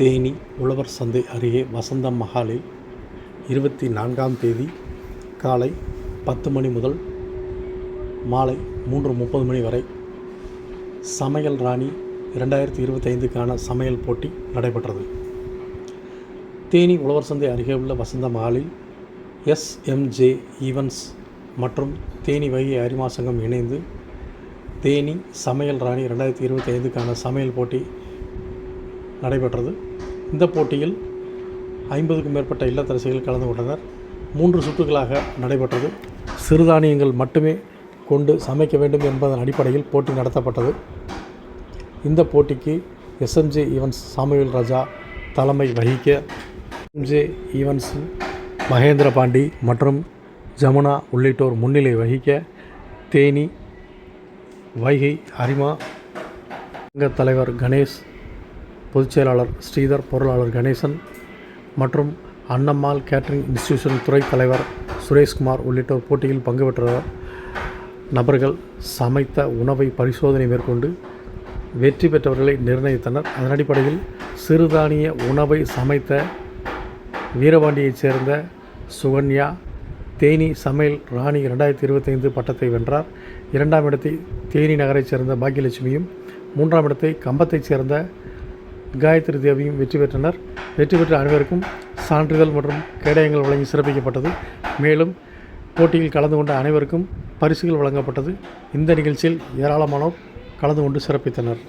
தேனி உழவர் சந்தை அருகே வசந்தம் மஹாலில் இருபத்தி நான்காம் தேதி காலை பத்து மணி முதல் மாலை மூன்று முப்பது மணி வரை சமையல் ராணி இரண்டாயிரத்தி இருபத்தைந்துக்கான சமையல் போட்டி நடைபெற்றது. தேனி உழவர் சந்தை அருகே உள்ள வசந்த மஹாலில் எஸ்எம்ஜே ஈவென்ட்ஸ் மற்றும் தேனி வைகை அரிமா சங்கம் இணைந்து தேனி சமையல் ராணி ரெண்டாயிரத்தி இருபத்தி ஐந்துக்கான சமையல் போட்டி நடைபெற்றது. இந்த போட்டியில் ஐம்பதுக்கும் மேற்பட்ட இல்லத்தரசிகள் கலந்து கொண்டனர். மூன்று சுற்றுகளாக நடைபெற்றது. சிறுதானியங்கள் மட்டுமே கொண்டு சமைக்க வேண்டும் என்பதன் அடிப்படையில் போட்டி நடத்தப்பட்டது. இந்த போட்டிக்கு எஸ்எம்ஜே ஈவென்ட்ஸ் சாமுவேல் ராஜா தலைமை வகிக்க எஸ்எம்ஜே ஈவென்ட்ஸ் மகேந்திர பாண்டி மற்றும் ஜமுனா உள்ளிட்டோர் முன்னிலை வகிக்க தேனி வைகை அரிமா சங்க தலைவர் கணேஷ் பொதுச்செயலாளர் ஸ்ரீதர் பொருளாளர் கணேசன் மற்றும் அன்னம்மாள் கேட்டரிங் இன்ஸ்டிடியூஷன் துறை தலைவர் சுரேஷ்குமார் உள்ளிட்டோர் போட்டியில் பங்கு பெற்ற நபர்கள் சமைத்த உணவை பரிசோதனை மேற்கொண்டு வெற்றி பெற்றவர்களை நிர்ணயித்தனர். அதன் அடிப்படையில் சிறுதானிய உணவை சமைத்த வீரபாண்டியைச் சேர்ந்த சுகன்யா தேனி சமையல் ராணி ரெண்டாயிரத்தி இருபத்தைந்து பட்டத்தை வென்றார். இரண்டாம் இடத்தை தேனி நகரைச் சேர்ந்த பாக்கியலட்சுமியும் மூன்றாம் இடத்தை கம்பத்தைச் சேர்ந்த காயத்ரி தேவியும் வெற்றி பெற்றனர். வெற்றி பெற்ற அனைவருக்கும் சான்றிதழ் மற்றும் கேடயங்கள் வழங்கி சிறப்பிக்கப்பட்டது. மேலும் போட்டியில் கலந்து கொண்ட அனைவருக்கும் பரிசுகள் வழங்கப்பட்டது. இந்த நிகழ்ச்சியில் ஏராளமானோர் கலந்து கொண்டு சிறப்பித்தனர்.